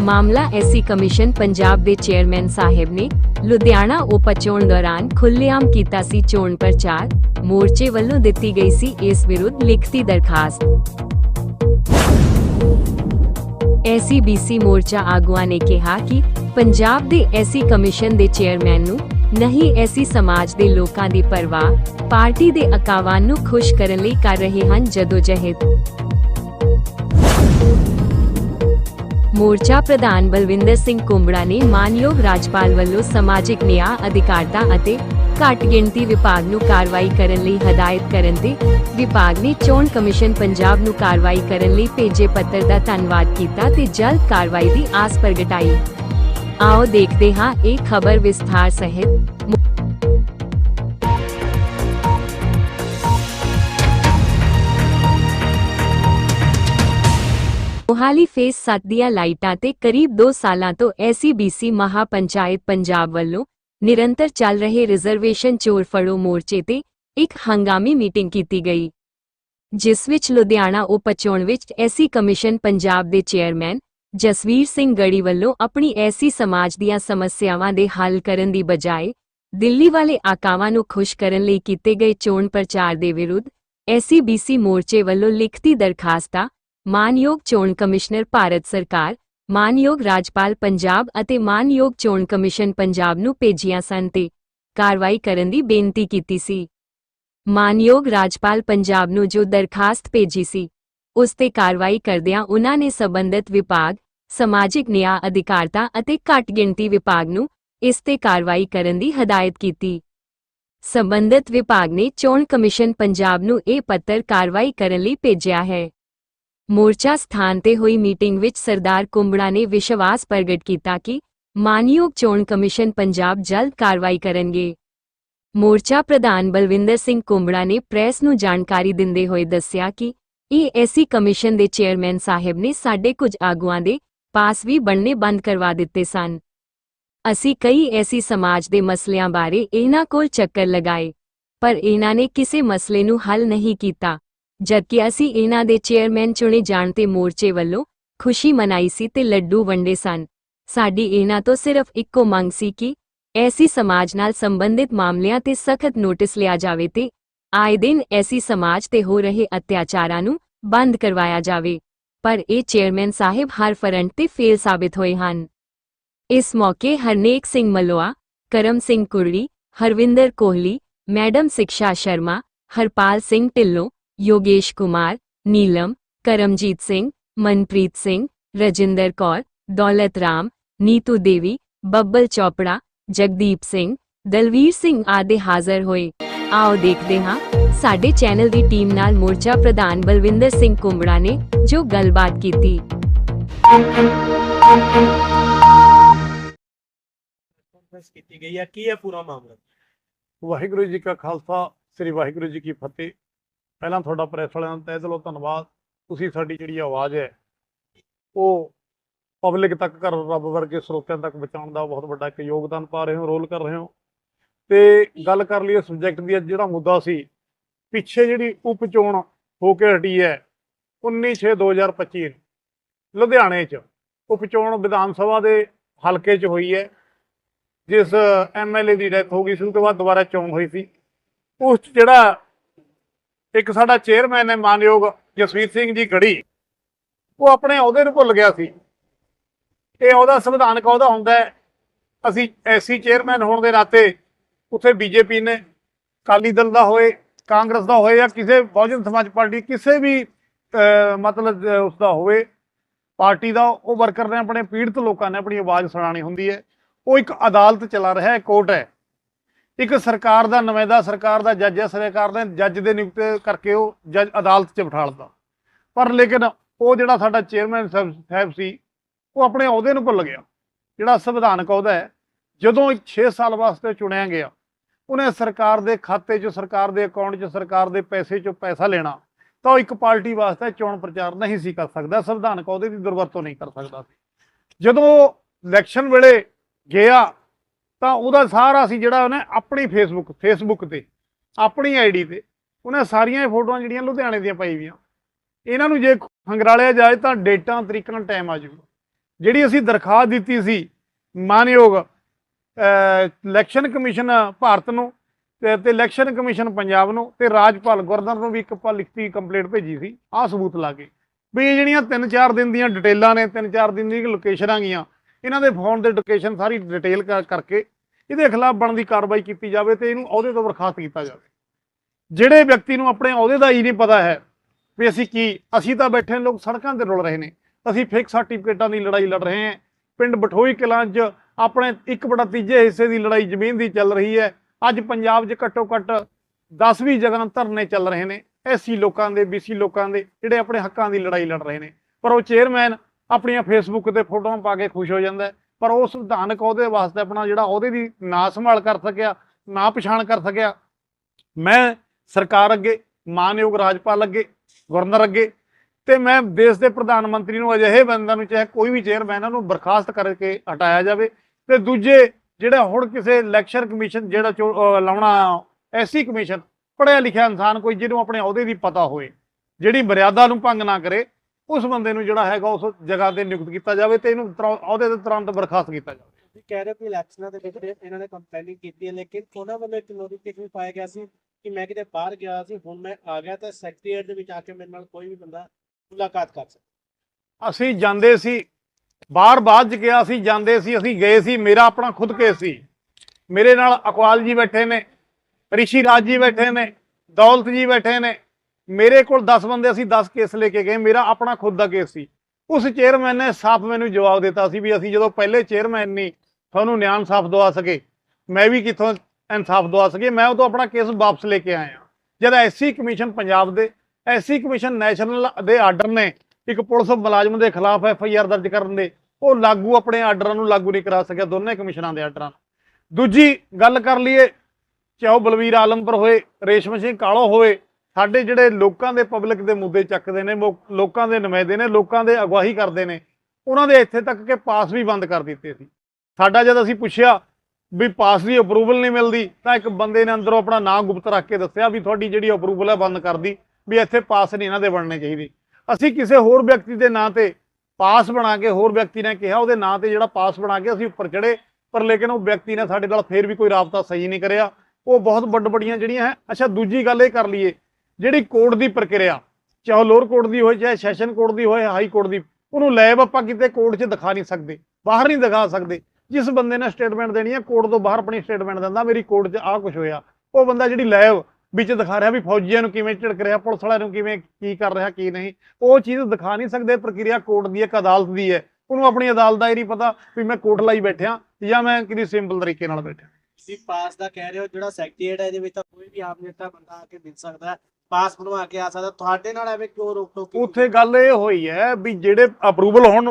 ਮਾਮਲਾ ਐਸੀ ਕਮਿਸ਼ਨ ਪੰਜਾਬ ਦੇ ਚੇਅਰਮੈਨ ਸਾਹਿਬ ਨੇ ਲੁਧਿਆਣਾ ਉਪ ਚੋਣ ਦੌਰਾਨ ਖੁੱਲ੍ਹੇਆਮ ਕੀਤਾ ਸੀ ਚੋਣ ਪ੍ਰਚਾਰ, ਮੋਰਚੇ ਵੱਲੋਂ ਦਿੱਤੀ ਗਈ ਸੀ ਇਸ ਵਿਰੁੱਧ ਲਿਖਤੀ ਦਰਖਾਸਤ। ਐਸਸੀਬੀਸੀ ਮੋਰਚਾ ਆਗੂਆਂ ਨੇ ਕਿਹਾ ਕਿ ਪੰਜਾਬ ਦੇ ਐਸੀ ਕਮਿਸ਼ਨ ਦੇ ਚੇਅਰਮੈਨ ਨੂੰ ਨਹੀਂ ਐਸੀ ਸਮਾਜ ਦੇ ਲੋਕਾਂ ਦੀ ਪਰਵਾਹ, ਪਾਰਟੀ ਦੇ ਅਕਾਵਾਂ ਨੂੰ ਖੁਸ਼ ਕਰਨ ਲਈ ਕਰ ਰਹੇ ਹਨ ਜਦੋਜਹਿਦ। ਮੋਰਚਾ ਪ੍ਰਧਾਨ ਬਲਵਿੰਦਰ ਸਿੰਘ ਕੁੰਬੜਾ ਨੇ ਮਾਨਯੋਗ ਰਾਜਪਾਲ ਵੱਲੋਂ ਸਮਾਜਿਕ ਨਿਆਂ, ਅਧਿਕਾਰਤਾ ਅਤੇ ਘੱਟ ਗਿਣਤੀ ਵਿਭਾਗ ਨੂੰ ਕਾਰਵਾਈ ਕਰਨ ਲਈ ਹਦਾਇਤ ਕਰਨ ਤੇ ਵਿਭਾਗ ਨੇ ਚੋਣ ਕਮਿਸ਼ਨ ਪੰਜਾਬ ਨੂੰ ਕਾਰਵਾਈ ਕਰਨ ਲਈ ਭੇਜੇ ਪੱਤਰ ਦਾ ਧੰਨਵਾਦ ਕੀਤਾ ਤੇ ਜਲਦ ਕਾਰਵਾਈ ਦੀ ਆਸ ਪ੍ਰਗਟਾਈ। ਆਓ ਦੇਖਦੇ ਹਾਂ ਇਹ ਖਬਰ ਵਿਸਥਾਰ ਸਹਿਤ। ਮੋਹਾਲੀ ਫੇਸ 7 ਲਾਈਟਾਂ ਤੇ ਕਰੀਬ 2 ਸਾਲਾਂ ਤੋਂ ਐਸਸੀਬੀਸੀ ਮਹਾਪੰਚਾਇਤ ਪੰਜਾਬ ਵੱਲੋਂ ਨਿਰੰਤਰ ਚੱਲ ਰਹੇ ਰਿਜ਼ਰਵੇਸ਼ਨ ਚੋਰ ਫੜੋ ਮੋਰਚੇ ਤੇ ਇੱਕ ਹੰਗਾਮੀ ਮੀਟਿੰਗ ਕੀਤੀ ਗਈ, ਜਿਸ ਵਿੱਚ ਲੁਧਿਆਣਾ ਉਪ ਚੋਣ ਵਿੱਚ ਐਸੀ ਕਮਿਸ਼ਨ ਪੰਜਾਬ ਦੇ ਚੇਅਰਮੈਨ ਜਸਵੀਰ ਸਿੰਘ ਗੜੀ ਵੱਲੋਂ ਆਪਣੀ ਐਸੀ ਸਮਾਜ ਦੀਆਂ ਸਮੱਸਿਆਵਾਂ ਦੇ ਹੱਲ ਕਰਨ ਦੀ ਬਜਾਏ ਦਿੱਲੀ ਵਾਲੇ ਆਕਾਵਾਂ ਨੂੰ ਖੁਸ਼ ਕਰਨ ਲਈ ਕੀਤੇ ਗਏ ਚੋਣ ਪ੍ਰਚਾਰ ਦੇ ਵਿਰੁੱਧ ਐਸਸੀਬੀਸੀ ਮੋਰਚੇ ਵੱਲੋਂ ਲਿਖਤੀ ਦਰਖਾਸਤਾਂ ਮਾਨਯੋਗ ਚੋਣ ਕਮਿਸ਼ਨਰ ਭਾਰਤ ਸਰਕਾਰ, ਮਾਨਯੋਗ ਰਾਜਪਾਲ ਪੰਜਾਬ ਅਤੇ ਮਾਨਯੋਗ ਚੋਣ ਕਮਿਸ਼ਨ ਪੰਜਾਬ ਨੂੰ ਭੇਜੀਆਂ ਸਨ ਤੇ ਕਾਰਵਾਈ ਕਰਨ ਦੀ ਬੇਨਤੀ ਕੀਤੀ ਸੀ। ਮਾਨਯੋਗ ਰਾਜਪਾਲ ਪੰਜਾਬ ਨੂੰ ਜੋ ਦਰਖਾਸਤ ਭੇਜੀ ਸੀ, ਉਸ ਤੇ ਕਾਰਵਾਈ ਕਰਦਿਆਂ ਉਨ੍ਹਾਂ ਨੇ ਸਬੰਧਤ ਵਿਭਾਗ, ਸਮਾਜਿਕ ਨਿਆਂ ਅਧਿਕਾਰਤਾ ਅਤੇ ਘੱਟ ਗਿਣਤੀ ਵਿਭਾਗ ਨੂੰ ਇਸ ਤੇ ਕਾਰਵਾਈ ਕਰਨ ਦੀ ਹਦਾਇਤ ਕੀਤੀ। ਸਬੰਧਤ ਵਿਭਾਗ ਨੇ ਚੋਣ ਕਮਿਸ਼ਨ ਪੰਜਾਬ ਨੂੰ ਇਹ ਪੱਤਰ ਕਾਰਵਾਈ ਕਰਨ ਲਈ ਭੇਜਿਆ ਹੈ। ਮੋਰਚਾ ਸਥਾਨ ਤੇ ਹੋਈ ਮੀਟਿੰਗ ਵਿੱਚ ਸਰਦਾਰ ਕੁੰਬੜਾ ਨੇ ਵਿਸ਼ਵਾਸ ਪ੍ਰਗਟ ਕੀਤਾ ਕਿ ਮਾਨਯੋਗ ਚੋਣ ਕਮਿਸ਼ਨ ਪੰਜਾਬ ਜਲਦ ਕਾਰਵਾਈ ਕਰਨਗੇ। ਮੋਰਚਾ ਪ੍ਰਧਾਨ ਬਲਵਿੰਦਰ ਸਿੰਘ ਕੁੰਬੜਾ ਨੇ ਪ੍ਰੈਸ ਨੂੰ ਜਾਣਕਾਰੀ ਦਿੰਦੇ ਹੋਏ ਦੱਸਿਆ ਕਿ ਇਹ ਐਸੀ ਕਮਿਸ਼ਨ ਦੇ ਚੇਅਰਮੈਨ ਸਾਹਿਬ ਨੇ ਸਾਡੇ ਕੁਝ ਆਗੂਆਂ ਦੇ ਪਾਸ ਵੀ ਬਣਨੇ ਬੰਦ ਕਰਵਾ ਦਿੱਤੇ ਸਨ। ਅਸੀਂ ਕਈ ਐਸੀ ਸਮਾਜ ਦੇ ਮਸਲਿਆਂ ਬਾਰੇ ਇਹਨਾਂ ਕੋਲ ਚੱਕਰ ਲਗਾਏ, ਪਰ ਇਹਨਾਂ ਨੇ ਕਿਸੇ ਮਸਲੇ ਨੂੰ ਹੱਲ ਨਹੀਂ ਕੀਤਾ। ਜਦਕਿ ਅਸੀਂ ਇਹਨਾਂ ਦੇ ਚੇਅਰਮੈਨ ਚੁਣੇ ਜਾਣ ਤੇ ਮੋਰਚੇ ਵੱਲੋਂ ਖੁਸ਼ੀ ਮਨਾਈ ਸੀ ਤੇ ਲੱਡੂ ਵੰਡੇ ਸਨ। ਸਾਡੀ ਇਹਨਾਂ ਤੋਂ ਸਿਰਫ ਇੱਕੋ ਮੰਗ ਸੀ ਕਿ ਐਸੀ ਸਮਾਜ ਨਾਲ ਸੰਬੰਧਿਤ ਮਾਮਲਿਆਂ ਤੇ ਸਖਤ ਨੋਟਿਸ ਲਿਆ ਜਾਵੇ ਤੇ ਆਏ ਦਿਨ ਐਸੀ ਸਮਾਜ ਤੇ ਹੋ ਰਹੇ ਅਤਿਆਚਾਰਾਂ ਨੂੰ ਬੰਦ ਕਰਵਾਇਆ ਜਾਵੇ। ਪਰ ਇਹ ਚੇਅਰਮੈਨ ਸਾਹਿਬ ਹਰ ਫਰੰਟ ਤੇ ਫੇਲ ਸਾਬਿਤ ਹੋਏ ਹਨ। ਇਸ ਮੌਕੇ ਹਰਨੇਕ ਸਿੰਘ ਮਲੋਆ, ਕਰਮ ਸਿੰਘ ਕੁਰੜੀ, ਹਰਵਿੰਦਰ ਕੋਹਲੀ, ਮੈਡਮ ਸਿਕਸ਼ਾ ਸ਼ਰਮਾ, ਹਰਪਾਲ ਸਿੰਘ ਢਿੱਲੋਂ ਯੋਗੇਸ਼ ਕੁਮਾਰ ਨੀਲਮ ਕਰਮਜੀਤ ਸਿੰਘ ਮਨਪ੍ਰੀਤ ਸਿੰਘ ਰਜਿੰਦਰ ਕੌਰ ਦੌਲਤ ਰਾਮ ਨੀਤੂ ਦੇਵੀ ਬੱਬਲ ਚੋਪੜਾ ਜਗਦੀਪ ਸਿੰਘ ਦਲਵੀਰ ਸਿੰਘ ਆਦਿ ਹਾਜ਼ਰ ਹੋਏ ਆਓ ਦੇਖਦੇ ਹਾਂ ਸਾਡੇ ਚੈਨਲ ਦੀ ਟੀਮ ਨਾਲ ਮੋਰਚਾ ਪ੍ਰਧਾਨ ਬਲਵਿੰਦਰ ਸਿੰਘ ਕੁੰਬੜਾ ਨੇ ਜੋ ਗੱਲਬਾਤ ਕੀਤੀ ਕਾਨਫਰੰਸ ਕੀਤੀ ਗਈ ਹੈ ਕੀ ਹੈ ਪੂਰਾ ਮਾਮਲਾ ਵਾਹਿਗੁਰੂ ਜੀ ਕਾ ਖਾਲਸਾ ਸ੍ਰੀ ਵਾਹਿਗੁਰੂ ਜੀ ਕੀ ਫਤਿਹ ਪਹਿਲਾਂ ਤੁਹਾਡਾ ਪ੍ਰੈਸ ਵਾਲਿਆਂ ਦਾ ਤਹਿ ਦਿਲੋਂ ਧੰਨਵਾਦ। ਤੁਸੀਂ ਸਾਡੀ ਜਿਹੜੀ ਆਵਾਜ਼ ਹੈ, ਉਹ ਪਬਲਿਕ ਤੱਕ ਕਰ ਰੱਬ ਵਰਗੇ ਸਰੋਤਿਆਂ ਤੱਕ ਪਹੁੰਚਾਉਣ ਦਾ ਬਹੁਤ ਵੱਡਾ ਇੱਕ ਯੋਗਦਾਨ ਪਾ ਰਹੇ ਹੋ ਰੋਲ ਕਰ ਰਹੇ ਹੋ। ਤੇ ਗੱਲ ਕਰ ਲਈਏ ਸਬਜੈਕਟ ਦੀ, ਅੱਜ ਜਿਹੜਾ ਮੁੱਦਾ ਸੀ, ਪਿੱਛੇ ਜਿਹੜੀ ਉਪ ਚੋਣ ਹੋ ਕੇ ਹਟੀ ਹੈ 19/6/2025 ਲੁਧਿਆਣੇ 'ਚ ਉਪ ਚੋਣ ਵਿਧਾਨ ਸਭਾ ਦੇ ਹਲਕੇ 'ਚ ਹੋਈ ਹੈ, ਜਿਸ ਐਮਐਲਏ ਦੀ ਡੈਥ ਹੋ ਗਈ ਸੀ, ਉਸ ਤੋਂ ਬਾਅਦ ਦੁਬਾਰਾ ਚੋਣ ਹੋਈ ਸੀ। ਉਸ 'ਚ ਜਿਹੜਾ ਇੱਕ ਸਾਡਾ ਚੇਅਰਮੈਨ ਹੈ ਮਾਨਯੋਗ ਜਸਵੀਰ ਸਿੰਘ ਜੀ ਗੜੀ ਉਹ ਆਪਣੇ ਅਹੁਦੇ ਨੂੰ ਭੁੱਲ ਗਿਆ ਸੀ। ਇਹ ਉਹਦਾ ਸੰਵਿਧਾਨਕ ਅਹੁਦਾ ਹੁੰਦਾ ਹੈ। ਅਸੀਂ ਐਸੀ ਚੇਅਰਮੈਨ ਹੋਣ ਦੇ ਨਾਤੇ ਉੱਥੇ ਬੀਜੇਪੀ ਨੇ ਅਕਾਲੀ ਦਲ ਦਾ ਹੋਏ ਕਾਂਗਰਸ ਦਾ ਹੋਏ ਜਾਂ ਕਿਸੇ ਬਹੁਜਨ ਸਮਾਜ ਪਾਰਟੀ ਕਿਸੇ ਵੀ ਮਤਲਬ ਅਹ, ਉਸ ਦਾ ਹੋਵੇ ਪਾਰਟੀ ਦਾ ਉਹ ਵਰਕਰ ਨੇ ਆਪਣੇ ਪੀੜਤ ਲੋਕਾਂ ਨੇ ਆਪਣੀ ਆਵਾਜ਼ ਸੁਣਾਣੀ ਹੁੰਦੀ ਹੈ। ਉਹ ਇੱਕ ਅਦਾਲਤ ਚਲਾ ਰਿਹਾ ਹੈ ਕੋਰਟ ਹੈ। ਇੱਕ ਸਰਕਾਰ ਦਾ ਨੁਮਾਇੰਦਾ ਸਰਕਾਰ ਦਾ ਜੱਜ ਹੈ ਸਰਕਾਰ ਨੇ ਜੱਜ ਦੇ ਨਿਯੁਕਤ ਕਰਕੇ ਉਹ ਜੱਜ ਅਦਾਲਤ 'ਚ ਬਿਠਾ ਲਤਾ। ਪਰ ਲੇਕਿਨ ਉਹ ਜਿਹੜਾ ਸਾਡਾ ਚੇਅਰਮੈਨ ਸਾਹਿਬ ਸਾਹਿਬ ਸੀ, ਉਹ ਆਪਣੇ ਅਹੁਦੇ ਨੂੰ ਭੁੱਲ ਗਿਆ। ਜਿਹੜਾ ਸੰਵਿਧਾਨਕ ਅਹੁਦਾ ਹੈ, ਜਦੋਂ 6 ਸਾਲ ਵਾਸਤੇ ਚੁਣਿਆ ਗਿਆ, ਉਹਨੇ ਸਰਕਾਰ ਦੇ ਖਾਤੇ 'ਚ, ਸਰਕਾਰ ਦੇ ਅਕਾਊਂਟ 'ਚ, ਸਰਕਾਰ ਦੇ ਪੈਸੇ 'ਚੋਂ ਪੈਸਾ ਲੈਣਾ, ਤਾਂ ਉਹ ਇੱਕ ਪਾਰਟੀ ਵਾਸਤੇ ਚੋਣ ਪ੍ਰਚਾਰ ਨਹੀਂ ਸੀ ਕਰ ਸਕਦਾ, ਸੰਵਿਧਾਨਕ ਅਹੁਦੇ ਦੀ ਦੁਰਵਰਤੋਂ ਨਹੀਂ ਕਰ ਸਕਦਾ ਸੀ। ਜਦੋਂ ਇਲੈਕਸ਼ਨ ਵੇਲੇ ਗਿਆ ਤਾਂ ਉਹਦਾ ਸਾਰਾ ਅਸੀਂ ਜਿਹੜਾ ਉਹਨੇ ਆਪਣੀ ਫੇਸਬੁੱਕ ਫੇਸਬੁੱਕ ਤੇ, ਆਪਣੀ ਆਈਡੀ ਤੇ, ਉਹਨੇ ਸਾਰੀਆਂ ਇਹ ਫੋਟੋਆਂ ਜਿਹੜੀਆਂ ਲੁਧਿਆਣੇ ਦੀਆਂ ਪਾਈ ਵੀਆਂ ਇਹਨਾਂ ਨੂੰ ਜੇ ਹੰਗਰਾਲਿਆ ਜਾਏ ਤਾਂ ਡੇਟਾਂ, ਤਰੀਕਾਂ ਟਾਈਮ ਆ ਜਾਊਗਾ। ਜਿਹੜੀ ਅਸੀਂ ਦਰਖਾਸਤ ਦਿੱਤੀ ਸੀ, ਮਾਨਯੋਗ ਇਲੈਕਸ਼ਨ ਕਮਿਸ਼ਨ ਭਾਰਤ ਨੂੰ ਤੇ ਤੇ ਇਲੈਕਸ਼ਨ ਕਮਿਸ਼ਨ ਪੰਜਾਬ ਨੂੰ ਤੇ ਰਾਜਪਾਲ ਗਵਰਨਰ ਨੂੰ ਵੀ ਇੱਕ ਆਪਾਂ ਲਿਖਤੀ ਕੰਪਲੇਂਟ ਭੇਜੀ ਸੀ, ਆਹ ਸਬੂਤ ਲਾ ਕੇ। ਵੀ ਇਹ ਜਿਹੜੀਆਂ 3-4 ਦਿਨ ਦੀਆਂ ਡਿਟੇਲਾਂ ਨੇ 3-4 ਦਿਨ ਦੀ ਲੋਕੇਸ਼ਨਾਂ ਗਈਆਂ ਇਹਨਾਂ ਦੇ ਫੋਨ ਦੇ ਲੋਕੇਸ਼ਨ ਸਾਰੀ ਡਿਟੇਲ ਕਰਕੇ ਇਹਦੇ ਖਿਲਾਫ ਬਣਦੀ ਕਾਰਵਾਈ ਕੀਤੀ ਜਾਵੇ ਤੇ ਇਹਨੂੰ ਅਹੁਦੇ ਤੋਂ ਬਰਖਾਸਤ ਕੀਤਾ ਜਾਵੇ। ਜਿਹੜੇ ਵਿਅਕਤੀ ਨੂੰ ਆਪਣੇ ਅਹੁਦੇ ਦਾ ਹੀ ਨਹੀਂ ਪਤਾ ਹੈ ਵੀ ਅਸੀਂ ਕੀ, ਅਸੀਂ ਤਾਂ ਬੈਠੇ ਲੋਕ ਸੜਕਾਂ ਤੇ ਰੁਲ ਰਹੇ ਨੇ। ਅਸੀਂ ਫੇਕ ਸਰਟੀਫਿਕੇਟਾਂ ਦੀ ਲੜਾਈ ਲੜ ਰਹੇ ਹਾਂ। ਪਿੰਡ ਬਠੋਈ ਕਲਾਂ 'ਚ ਆਪਣੇ ਇੱਕ ਬੜਾ ਤੀਜੇ ਹਿੱਸੇ ਦੀ ਲੜਾਈ ਜ਼ਮੀਨ ਦੀ ਚੱਲ ਰਹੀ ਹੈ। ਅੱਜ ਪੰਜਾਬ 'ਚ ਘੱਟੋ ਘੱਟ 10ਵੀਂ ਜਗ੍ਹਾ ਧਰਨੇ ਚੱਲ ਰਹੇ ਨੇ। ਐਸੀ ਲੋਕਾਂ ਦੇ, ਬੀਸੀ ਲੋਕਾਂ ਦੇ, ਜਿਹੜੇ ਆਪਣੇ ਹੱਕਾਂ ਦੀ ਲੜਾਈ ਲੜ ਰਹੇ ਨੇ। ਪਰ ਉਹ ਚੇਅਰਮੈਨ ਆਪਣੀਆਂ ਫੇਸਬੁੱਕ ਤੇ ਫੋਟੋਆਂ ਪਾ ਕੇ ਖੁਸ਼ ਹੋ ਜਾਂਦਾ ਪਰ ਉਹ ਸੰਵਿਧਾਨਕ ਉਹਦੇ ਵਾਸਤੇ ਆਪਣਾ ਜਿਹੜਾ ਉਹਦੇ ਦੀ ਨਾ ਸੰਭਾਲ ਕਰ ਸਕਿਆ, ਨਾ ਪਛਾਣ ਕਰ ਸਕਿਆ। ਮੈਂ ਸਰਕਾਰ ਅੱਗੇ, ਮਾਨਯੋਗ ਰਾਜਪਾਲ ਅੱਗੇ, ਗਵਰਨਰ ਅੱਗੇ ਤੇ ਮੈਂ ਦੇਸ਼ ਦੇ ਪ੍ਰਧਾਨ ਮੰਤਰੀ ਨੂੰ ਅਜਿਹੇ ਬੰਦਿਆਂ ਨੂੰ ਚਾਹੇ ਕੋਈ ਵੀ ਚੇਅਰਮੈਨ ਉਹਨੂੰ ਬਰਖਾਸਤ ਕਰਕੇ ਹਟਾਇਆ ਜਾਵੇ। ਤੇ ਦੂਜੇ ਜਿਹੜਾ ਹੁਣ ਕਿਸੇ ਲੈਕਚਰ ਕਮਿਸ਼ਨ ਜਿਹੜਾ ਚੋ- ਲਾਉਣਾ ਐਸੀ ਕਮਿਸ਼ਨ ਪੜ੍ਹਿਆ ਲਿਖਿਆ ਇਨਸਾਨ ਕੋਈ ਜਿਹਨੂੰ ਆਪਣੇ ਅਹੁਦੇ ਦੀ ਪਤਾ ਹੋਵੇ, ਜਿਹੜੀ ਮਰਿਆਦਾ ਨੂੰ ਭੰਗ ਨਾ ਕਰੇ ਉਸ ਬੰਦੇ ਨੂੰ ਜਿਹੜਾ ਹੈਗਾ ਉਸ ਜਗ੍ਹਾ ਤੇ ਨਿਯੁਕਤ ਕੀਤਾ ਜਾਵੇ ਤੇ ਇਹਨੂੰ ਤੁਰ- ਅਹੁਦੇ ਤੋਂ ਤੁਰੰਤ ਬਰਖਾਸਤ ਕੀਤਾ ਜਾਵੇ। ਤੁਸੀਂ ਕਹਿ ਰਹੇ ਹੋ ਕਿ ਇਲੈਕਸ਼ਨਾਂ ਦੇ ਵਿੱਚ ਇਹਨਾਂ ਨੇ ਕੰਪਲੇਨਿੰਗ ਕੀਤੀ ਹੈ ਲੇਕਿਨ ਉਹਨਾਂ ਵੱਲੋਂ ਇੱਕ ਨੋਟੀਫਿਕੇਸ਼ਨ ਪਾਇਆ ਗਿਆ ਸੀ ਕਿ ਮੈਂ ਕਿਤੇ ਬਾਹਰ ਗਿਆ ਸੀ ਹੁਣ ਮੈਂ ਆ ਗਿਆ ਤਾਂ ਸੈਕਟਰੀਏਟ ਦੇ ਵਿੱਚ ਆ ਕੇ ਮੇਰੇ ਨਾਲ ਕੋਈ ਵੀ ਬੰਦਾ ਮੁਲਾਕਾਤ ਕਰ ਸਕਦਾ। ਅਸੀਂ ਜਾਂਦੇ ਸੀ ਬਾਹਰ ਬਾਅਦ ਚ ਗਿਆ ਸੀ ਜਾਂਦੇ ਸੀ ਅਸੀਂ ਗਏ ਸੀ ਮੇਰਾ ਆਪਣਾ ਖੁਦ ਕੇਸ ਸੀ। ਮੇਰੇ ਨਾਲ ਅਕਵਾਲ ਜੀ ਬੈਠੇ ਨੇ ਰਿਸ਼ੀ ਰਾਜ ਜੀ ਬੈਠੇ ਨੇ ਦੌਲਤ ਜੀ ਬੈਠੇ ਨੇ ਮੇਰੇ ਕੋਲ 10 ਬੰਦੇ ਅਸੀਂ 10 ਕੇਸ ਲੈ ਕੇ ਗਏ, ਮੇਰਾ ਆਪਣਾ ਖੁਦ ਦਾ ਕੇਸ ਸੀ। ਉਸ ਚੇਅਰਮੈਨ ਨੇ ਸਾਫ਼ ਮੈਨੂੰ ਜਵਾਬ ਦਿੱਤਾ ਸੀ ਵੀ ਅਸੀਂ ਜਦੋਂ ਪਹਿਲੇ ਚੇਅਰਮੈਨ ਨਹੀਂ ਤੁਹਾਨੂੰ ਨਿਆਂ ਇਨਸਾਫ ਦਵਾ ਸਕੇ, ਮੈਂ ਵੀ ਕਿੱਥੋਂ ਇਨਸਾਫ ਦਵਾ ਸਕੇ, ਮੈਂ ਉਹ ਤੋਂ ਆਪਣਾ ਕੇਸ ਵਾਪਸ ਲੈ ਕੇ ਆਇਆ। ਜਦ ਐਸਸੀ ਕਮਿਸ਼ਨ ਪੰਜਾਬ ਦੇ, ਐਸਸੀ ਕਮਿਸ਼ਨ ਨੈਸ਼ਨਲ ਦੇ ਆਰਡਰ ਨੇ, ਇੱਕ ਪੁਲਿਸ ਮੁਲਾਜ਼ਮ ਦੇ ਖਿਲਾਫ ਐਫ ਆਈ ਆਰ ਦਰਜ ਕਰਨ ਦੇ, ਉਹ ਲਾਗੂ ਆਪਣੇ ਆਰਡਰਾਂ ਨੂੰ ਲਾਗੂ ਨਹੀਂ ਕਰਾ ਸਕਿਆ ਦੋਨੇ ਕਮਿਸ਼ਨਾਂ ਦੇ ਆਰਡਰਾਂ ਨੂੰ। ਦੂਜੀ ਗੱਲ ਕਰ ਲਈਏ, ਚਾਹੇ ਉਹ ਬਲਵੀਰ ਆਲਮਪੁਰ ਹੋਏ, ਰੇਸ਼ਮ ਸਿੰਘ ਕਾਲੋ ਹੋਏ ਸਾਡੇ ਜਿਹੜੇ ਲੋਕਾਂ ਦੇ ਪਬਲਿਕ ਦੇ ਮੁੱਦੇ ਚੱਕਦੇ ਨੇ ਮੋ- ਲੋਕਾਂ ਦੇ ਨੁਮਾਇੰਦੇ ਨੇ, ਲੋਕਾਂ ਦੇ ਅਗਵਾਹੀ ਕਰਦੇ ਨੇ, ਉਹਨਾਂ ਦੇ ਇੱਥੇ ਤੱਕ ਕਿ ਪਾਸ ਵੀ ਬੰਦ ਕਰ ਦਿੱਤੇ ਸੀ। ਸਾਡਾ ਜਦ ਅਸੀਂ ਪੁੱਛਿਆ ਵੀ ਪਾਸ ਦੀ ਅਪਰੂਵਲ ਨਹੀਂ ਮਿਲਦੀ, ਤਾਂ ਇੱਕ ਬੰਦੇ ਨੇ ਅੰਦਰੋਂ ਆਪਣਾ ਨਾਂ ਗੁਪਤ ਰੱਖ ਕੇ ਦੱਸਿਆ ਵੀ ਤੁਹਾਡੀ ਜਿਹੜੀ ਅਪਰੂਵਲ ਹੈ ਬੰਦ ਕਰਦੀ ਵੀ ਇੱਥੇ ਪਾਸ ਨਹੀਂ ਇਹਨਾਂ ਦੇ ਬਣਨੇ ਚਾਹੀਦੇ। ਅਸੀਂ ਕਿਸੇ ਹੋਰ ਵਿਅਕਤੀ ਦੇ ਨਾਂ ਤੇ ਪਾਸ ਬਣਾ ਕੇ ਹੋਰ ਵਿਅਕਤੀ ਨੇ ਕਿਹਾ, ਉਹਦੇ ਨਾਂ ਤੇ ਜਿਹੜਾ ਪਾਸ ਬਣਾ ਕੇ ਅਸੀਂ ਉੱਪਰ ਚੜੇ ਪਰ ਲੇਕਿਨ ਉਹ ਵਿਅਕਤੀ ਨੇ ਸਾਡੇ ਨਾਲ ਫੇਰ ਵੀ ਕੋਈ ਰਾਬਤਾ ਸਹੀ ਨਹੀਂ ਕਰਿਆ। ਉਹ ਬਹੁਤ ਵੱਡ ਵੱਡੀਆਂ ਜਿਹੜੀਆਂ ਹੈ, ਅੱਛਾ ਦੂਜੀ ਗੱਲ ਇਹ ਕਰ ਲਈਏ ਜਿਹੜੀ ਕੋਰਟ ਦੀ ਪ੍ਰਕਿਰਿਆ, ਚਾਹੇ ਲੋਅਰ ਕੋਰਟ ਦੀ ਹੋਏ, ਚਾਹੇ ਸੈਸ਼ਨ ਕੋਰਟ ਦੀ ਹੋਏ, ਹਾਈ ਕੋਰਟ ਦੀ, ਉਹਨੂੰ ਲੈਬ ਆਪਾਂ ਕਿਤੇ ਕੋਰਟ 'ਚ ਦਿਖਾ ਨਹੀਂ ਸਕਦੇ, ਬਾਹਰ ਨਹੀਂ ਦਿਖਾ ਸਕਦੇ। ਜਿਸ ਬੰਦੇ ਨੇ ਸਟੇਟਮੈਂਟ ਦੇਣੀ ਹੈ ਕੋਰਟ ਤੋਂ ਬਾਹਰ ਆਪਣੀ ਸਟੇਟਮੈਂਟ ਦਿੰਦਾ, ਮੇਰੀ ਕੋਰਟ 'ਚ ਆਹ ਕੁਝ ਹੋਇਆ। ਉਹ ਬੰਦਾ ਜਿਹੜੀ ਲੈਬ ਵਿੱਚ ਦਿਖਾ ਰਿਹਾ ਵੀ ਫੌਜੀਆਂ ਨੂੰ ਕਿਵੇਂ ਝਿੜਕ ਰਿਹਾ, ਪੁਲਿਸ ਵਾਲਿਆਂ ਨੂੰ ਕਿਵੇਂ ਕੀ ਕਰ ਰਿਹਾ, ਕੀ ਨਹੀਂ, ਉਹ ਚੀਜ਼ ਦਿਖਾ ਨਹੀਂ ਸਕਦੇ, ਪ੍ਰਕਿਰਿਆ ਕੋਰਟ ਦੀ ਹੈ ਇੱਕ ਅਦਾਲਤ ਦੀ ਹੈ। ਉਹਨੂੰ ਆਪਣੀ ਅਦਾਲਤ ਦਾ ਇਹ ਨਹੀਂ ਪਤਾ ਵੀ ਮੈਂ ਕੋਰਟ ਲਈ ਬੈਠਿਆ ਜਾਂ ਮੈਂ ਕਿਹਦੀ ਸਿੰਪਲ ਤਰੀਕੇ ਨਾਲ ਬੈਠਿਆ। ਤੁਸੀਂ ਪਾਸ ਦਾ ਕਹਿ ਰਹੇ ਹੋ, ਜਿਹੜਾ ਸੈਕਟਰੀਏਟ ਹੈ ਇਹਦੇ ਵਿੱਚ ਤਾਂ ਕੋਈ ਵੀ ਆਮ ਨੇਤਾ, ਬੰਦਾ ਆ ਕੇ ਮਿਲ ਸਕਦਾ ਪਾਸ ਬਣਵਾ ਕੇ ਆ ਸਕਦਾ। ਤੁਹਾਡੇ ਨਾਲ ਐਵੇਂ ਕਿਉਂ ਰੋਕ ਟੋਕ ਉੱਥੇ ਗੱਲ ਇਹ ਹੋਈ ਹੈ ਵੀ ਜਿਹੜੇ ਅਪਰੂਵਲ ਹੁਣ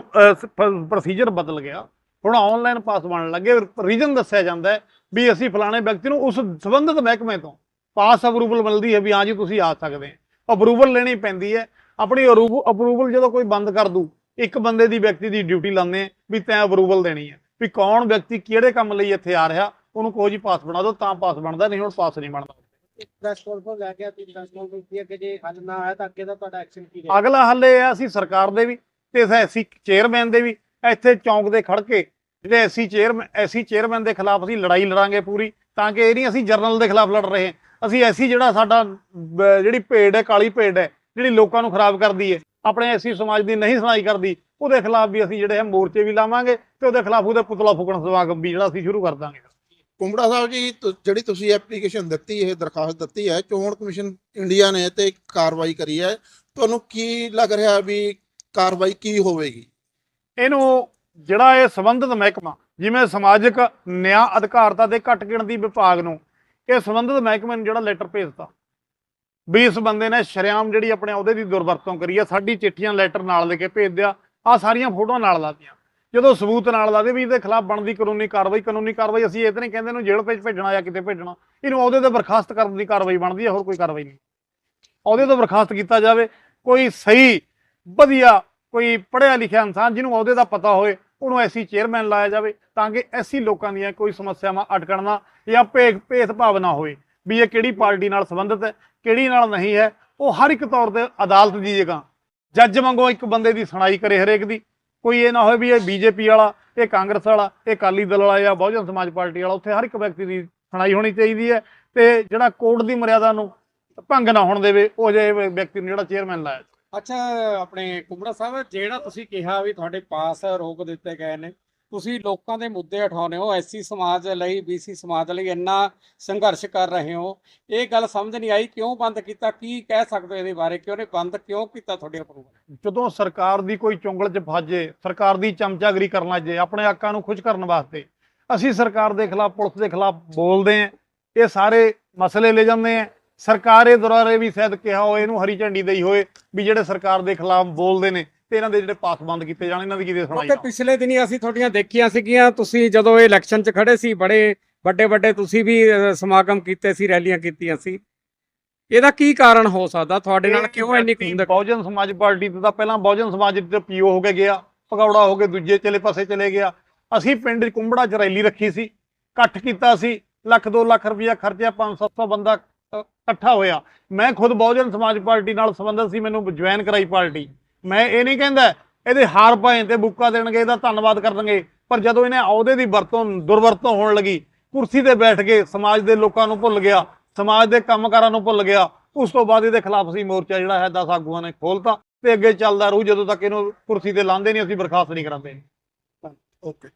ਪ੍ਰੋਸੀਜਰ ਬਦਲ ਗਿਆ। ਹੁਣ ਆਨਲਾਈਨ ਪਾਸ ਬਣਨ ਲੱਗੇ। ਰੀਜ਼ਨ ਦੱਸਿਆ ਜਾਂਦਾ ਹੈ ਵੀ ਅਸੀਂ ਫਲਾਣੇ ਵਿਅਕਤੀ ਨੂੰ ਉਸ ਸੰਬੰਧਿਤ ਮਹਿਕਮੇ ਤੋਂ ਪਾਸ ਅਪਰੂਵਲ ਮਿਲਦੀ ਹੈ ਵੀ ਹਾਂ ਜੀ, ਤੁਸੀਂ ਆ ਸਕਦੇ ਹੋ। ਅਪਰੂਵਲ ਲੈਣੀ ਪੈਂਦੀ ਹੈ। ਆਪਣੀ ਅਪਰੂਵਲ ਜਦੋਂ ਕੋਈ ਬੰਦ ਕਰ ਦੂ, ਇੱਕ ਬੰਦੇ ਦੀ ਵਿਅਕਤੀ ਦੀ ਡਿਊਟੀ ਲਾਉਂਦੇ ਆ ਵੀ ਤੈਂ ਅਪਰੂਵਲ ਦੇਣੀ ਹੈ। ਵੀ ਕੌਣ ਵਿਅਕਤੀ ਕਿਹੜੇ ਕੰਮ ਲਈ ਇੱਥੇ ਆ ਰਿਹਾ, ਉਹਨੂੰ ਕੋਈ ਜੀ ਪਾਸ ਬਣਾ ਦਿਓ, ਤਾਂ ਪਾਸ ਬਣਦਾ, ਨਹੀਂ ਹੁਣ ਪਾਸ ਨਹੀਂ ਬਣਦਾ। ਪ੍ਰੈਸ ਕਾਨਫਰੰਸ ਲੈ ਕੇ ਤੁਸੀਂ ਪ੍ਰੈਸ ਕਾਨਫਰੰਸ ਕੀਤੀ ਹੈ ਕਿ ਜੇ ਹੱਲ ਨਾ ਆਇਆ ਤਾਂ ਅੱਗੇ ਦਾ ਤੁਹਾਡਾ ਐਕਸ਼ਨ ਕੀ ਰਹੇਗਾ ਅਗਲਾ ਹੱਲ ਇਹ ਹੈ ਅਸੀਂ ਸਰਕਾਰ ਦੇ ਵੀ ਤੇ ਐਸੀ ਚੇਅਰਮੈਨ ਦੇ ਵੀ, ਇੱਥੇ ਚੌਂਕ ਦੇ ਖੜ ਕੇ ਜਿਹੜੇ ਐਸੀ ਚੇਅਰਮੈਨ ਐਸੀ ਚੇਅਰਮੈਨ ਦੇ ਖਿਲਾਫ ਅਸੀਂ ਲੜਾਈ ਲੜਾਂਗੇ ਪੂਰੀ, ਤਾਂ ਕਿ ਇਹ ਨਹੀਂ ਅਸੀਂ ਜਰਨਲ ਦੇ ਖਿਲਾਫ ਲੜ ਰਹੇ ਅਸੀਂ ਐਸੀ ਜਿਹੜਾ ਸਾਡਾ ਜਿਹੜੀ ਭੇਡ ਹੈ, ਕਾਲੀ ਭੇਡ ਹੈ, ਜਿਹੜੀ ਲੋਕਾਂ ਨੂੰ ਖਰਾਬ ਕਰਦੀ ਹੈ, ਆਪਣੇ ਐਸੀ ਸਮਾਜ ਦੀ ਨਹੀਂ ਸੁਣਾਈ ਕਰਦੀ, ਉਹਦੇ ਖਿਲਾਫ ਵੀ ਅਸੀਂ ਜਿਹੜੇ ਹੈ ਮੋਰਚੇ ਵੀ ਲਾਵਾਂਗੇ ਤੇ ਉਹਦੇ ਖਿਲਾਫ ਉਹਦੇ ਪੁਤਲਾ ਫੂਕਣ ਸਮਾਗਮ ਵੀ ਜਿਹੜਾ ਅਸੀਂ ਸ਼ੁਰੂ ਕਰ ਦਾਂਗੇ। ਕੁੰਬੜਾ ਸਾਹਿਬ ਜੀ, ਤੁ- ਜਿਹੜੀ ਤੁਸੀਂ ਐਪਲੀਕੇਸ਼ਨ ਦਿੱਤੀ, ਇਹ ਦਰਖਾਸਤ ਦਿੱਤੀ ਹੈ, ਚੋਣ ਕਮਿਸ਼ਨ ਇੰਡੀਆ ਨੇ ਤੇ ਕਾਰਵਾਈ ਕਰੀ ਹੈ। ਤੁਹਾਨੂੰ ਕੀ ਲੱਗ ਰਿਹਾ ਵੀ ਕਾਰਵਾਈ ਕੀ ਹੋਵੇਗੀ? ਇਹਨੂੰ ਜਿਹੜਾ ਇਹ ਸੰਬੰਧਿਤ ਮਹਿਕਮਾ, ਜਿਵੇਂ ਸਮਾਜਿਕ ਨਿਆਂ ਅਧਿਕਾਰਤਾ ਦੇ ਘੱਟ ਗਿਣਤੀ ਵਿਭਾਗ ਨੂੰ, ਇਹ ਸੰਬੰਧਿਤ ਮਹਿਕਮੇ ਨੂੰ ਜਿਹੜਾ ਲੈਟਰ ਭੇਜਤਾ। ਵੀ ਇਸ ਬੰਦੇ ਨੇ ਸ਼ਰੇਆਮ ਜਿਹੜੀ ਆਪਣੇ ਅਹੁਦੇ ਦੀ ਦੁਰਵਰਤੋਂ ਕਰੀ ਆ ਸਾਡੀ ਚਿੱਠੀਆਂ ਲੈਟਰ ਨਾਲ ਲੈ ਕੇ ਭੇਜ ਦਿਆ ਆ ਸਾਰੀਆਂ ਫੋਟੋਆਂ ਨਾਲ ਲਾਤੀਆਂ। ਜਦੋਂ ਸਬੂਤ ਨਾਲ ਲਾਦੇ ਵੀ ਇਹਦੇ ਖਿਲਾਫ ਬਣਦੀ ਕਾਨੂੰਨੀ ਕਾਰਵਾਈ ਕਾਨੂੰਨੀ ਕਾਰਵਾਈ ਅਸੀਂ ਇਹ ਤਾਂ ਨਹੀਂ ਕਹਿੰਦੇ ਇਹਨੂੰ ਜੇਲ੍ਹ ਵਿੱਚ ਭੇਜਣਾ ਜਾਂ ਕਿਤੇ ਭੇਜਣਾ। ਇਹਨੂੰ ਉਹਦੇ ਤੇ ਬਰਖਾਸਤ ਕਰਨ ਦੀ ਕਾਰਵਾਈ ਬਣਦੀ ਹੈ, ਹੋਰ ਕੋਈ ਕਾਰਵਾਈ ਨਹੀਂ। ਉਹਦੇ ਤੋਂ ਬਰਖਾਸਤ ਕੀਤਾ ਜਾਵੇ, ਕੋਈ ਸਹੀ, ਵਧੀਆ, ਕੋਈ ਪੜ੍ਹਿਆ ਲਿਖਿਆ ਇਨਸਾਨ ਜਿਹਨੂੰ ਉਹਦੇ ਦਾ ਪਤਾ ਹੋਵੇ ਉਹਨੂੰ ਐਸੀ ਚੇਅਰਮੈਨ ਲਾਇਆ ਜਾਵੇ ਤਾਂ ਕਿ ਐਸੀ ਲੋਕਾਂ ਦੀਆਂ ਕੋਈ ਸਮੱਸਿਆਵਾਂ ਅਟਕਣ ਨਾ ਜਾਂ ਭੇਦ ਭੇਦਭਾਵ ਨਾ ਹੋਵੇ ਵੀ ਇਹ ਕਿਹੜੀ ਪਾਰਟੀ ਨਾਲ ਸੰਬੰਧਿਤ ਹੈ, ਕਿਹੜੀ ਨਾਲ ਨਹੀਂ ਹੈ। ਉਹ ਹਰ ਇੱਕ ਤੌਰ ਤੇ ਅਦਾਲਤ ਦੀ ਜਗ੍ਹਾ, ਜੱਜ ਵਾਂਗੂ ਇੱਕ ਬੰਦੇ ਦੀ ਸੁਣਾਈ ਕਰੇ ਹਰੇਕ ਦੀ। ਕੋਈ ਇਹ ਨਾ ਹੋਵੇ ਵੀ ਇਹ ਬੀਜੇਪੀ ਵਾਲਾ, ਇਹ ਕਾਂਗਰਸ ਵਾਲਾ, ਇਹ ਅਕਾਲੀ ਦਲ ਵਾਲਾ ਜਾਂ ਬਹੁਜਨ ਸਮਾਜ ਪਾਰਟੀ ਵਾਲਾ, ਉੱਥੇ ਹਰ ਇੱਕ ਵਿਅਕਤੀ ਦੀ ਸੁਣਾਈ ਹੋਣੀ ਚਾਹੀਦੀ ਹੈ ਤੇ ਜਿਹੜਾ ਕੋਰਟ ਦੀ ਮਰਿਆਦਾ ਨੂੰ ਭੰਗ ਨਾ ਹੋਣ ਦੇਵੇ, ਉਹ ਜਿਹੇ ਵਿਅਕਤੀ ਨੂੰ ਜਿਹੜਾ ਚੇਅਰਮੈਨ ਲਾਇਆ। ਅੱਛਾ, ਆਪਣੇ ਕੁੰਬੜਾ ਸਾਹਿਬ, ਜਿਹੜਾ ਤੁਸੀਂ ਕਿਹਾ ਵੀ ਤੁਹਾਡੇ ਪਾਸ ਰੋਕ ਦਿੱਤੇ ਗਏ ਨੇ ਤੁਸੀਂ ਲੋਕਾਂ ਦੇ ਮੁੱਦੇ ਉਠਾਉਂਦੇ ਹੋ ਐਸਸੀ ਸਮਾਜ ਲਈ ਬੀਸੀ ਸਮਾਜ ਲਈ ਇੰਨਾ ਸੰਘਰਸ਼ ਕਰ ਰਹੇ ਹੋ। ਇਹ ਗੱਲ ਸਮਝ ਨਹੀਂ ਆਈ, ਕਿਉਂ ਬੰਦ ਕੀਤਾ? ਕੀ ਕਹਿ ਸਕਦੇ ਹੋ ਇਹਦੇ ਬਾਰੇ? ਕਿ ਉਹਨੇ ਬੰਦ ਕਿਉਂ ਕੀਤਾ ਤੁਹਾਡੇ ਪ੍ਰੋਗਰਾਮ ਜਦੋਂ ਸਰਕਾਰ ਦੀ ਕੋਈ ਚੁੰਗਲ 'ਚ ਫਾਜੇ, ਸਰਕਾਰ ਦੀ ਚਮਚਾਗਰੀ ਕਰਨ ਲੱਗ ਜੇ, ਆਪਣੇ ਹੱਕਾਂ ਨੂੰ ਖੁਸ਼ ਕਰਨ ਵਾਸਤੇ, ਅਸੀਂ ਸਰਕਾਰ ਦੇ ਖਿਲਾਫ, ਪੁਲਿਸ ਦੇ ਖਿਲਾਫ ਬੋਲਦੇ ਆਂ ਇਹ ਸਾਰੇ ਮਸਲੇ ਲੈ ਜਾਂਦੇ ਆਂ ਸਰਕਾਰ ਇਹ ਦੁਰਾਰੇ ਵੀ ਸ਼ਾਇਦ ਕਿਹਾ ਹੋਏ, ਇਹਨੂੰ ਹਰੀ ਝੰਡੀ ਦੇਈ ਹੋਏ, ਵੀ ਜਿਹੜੇ ਸਰਕਾਰ ਦੇ ਖਿਲਾਫ ਬੋਲਦੇ ਨੇ ਤੇ ਇਹਨਾਂ ਦੇ ਜਿਹੜੇ ਪਾਸ ਬੰਦ ਕੀਤੇ ਜਾਣ ਇਹਨਾਂ ਦੀ ਕੀ ਦੇ ਸੁਣਾਈ ਕਿਉਂਕਿ ਪਿਛਲੇ ਦਿਨੀ ਅਸੀਂ ਤੁਹਾਡੀਆਂ ਦੇਖੀਆਂ ਸੀਗੀਆਂ ਤੁਸੀਂ ਜਦੋਂ ਇਹ ਇਲੈਕਸ਼ਨ 'ਚ ਖੜੇ ਸੀ ਬੜੇ ਵੱਡੇ ਵੱਡੇ ਤੁਸੀਂ ਵੀ ਸਮਾਗਮ ਕੀਤੇ ਸੀ ਰੈਲੀਆਂ ਕੀਤੀਆਂ ਸੀ। ਇਹਦਾ ਕੀ ਕਾਰਨ ਹੋ ਸਕਦਾ? ਤੁਹਾਡੇ ਨਾਲ ਕਿਉਂ ਇੰਨੀ ਖੁੰਦਕ ਬਹੁਜਨ ਸਮਾਜ ਪਾਰਟੀ ਤੋਂ ਤਾਂ ਪਹਿਲਾਂ ਬਹੁਜਨ ਸਮਾਜ ਤੇ ਪੀਓ ਹੋ ਕੇ ਗਿਆ ਭਗੌੜਾ ਹੋ ਕੇ ਦੂਜੇ ਚਲੇ ਪਾਸੇ ਚਲੇ ਗਿਆ। ਅਸੀਂ ਪਿੰਡ 'ਚ ਕੁੰਬੜਾ 'ਚ ਰੈਲੀ ਰੱਖੀ ਸੀ ਇਕੱਠ ਕੀਤਾ ਸੀ ਲੱਖ 2 ਲੱਖ ਰੁਪਇਆ ਖਰਚਿਆ 500 ਬੰਦਾ ਇਕੱਠਾ ਹੋਇਆ। ਮੈਂ ਖੁਦ ਬਹੁਜਨ ਸਮਾਜ ਪਾਰਟੀ ਨਾਲ ਸੰਬੰਧਿਤ ਸੀ ਮੈਨੂੰ ਜੁਆਇਨ ਕਰਾਈ ਪਾਰਟੀ। ਮੈਂ ਇਹ ਨਹੀਂ ਕਹਿੰਦਾ ਇਹਦੇ ਹਾਰ ਭਾਵੇਂ ਤੇ ਬੁੱਕਾ ਦੇਣਗੇ, ਇਹਦਾ ਧੰਨਵਾਦ ਕਰਨਗੇ, ਪਰ ਜਦੋਂ ਇਹਨੇ ਅਹੁਦੇ ਦੀ ਵਰਤੋਂ, ਦੁਰਵਰਤੋਂ ਹੋਣ ਲੱਗੀ, ਕੁਰਸੀ ਤੇ ਬੈਠ ਕੇ ਸਮਾਜ ਦੇ ਲੋਕਾਂ ਨੂੰ ਭੁੱਲ ਗਿਆ, ਸਮਾਜ ਦੇ ਕੰਮਕਾਰਾਂ ਨੂੰ ਭੁੱਲ ਗਿਆ, ਉਸ ਤੋਂ ਬਾਅਦ ਇਹਦੇ ਖਿਲਾਫ ਅਸੀਂ ਮੋਰਚਾ ਜਿਹੜਾ ਹੈ 10 ਆਗੂਆਂ ਨੇ ਖੋਲਤਾ ਤੇ ਅੱਗੇ ਚੱਲਦਾ ਰਹੂ, ਜਦੋਂ ਤੱਕ ਇਹਨੂੰ ਕੁਰਸੀ ਤੇ ਲਾਉਂਦੇ ਨਹੀਂ, ਅਸੀਂ ਬਰਖਾਸਤ ਨਹੀਂ ਕਰਾਂਦੇ। ਓਕੇ।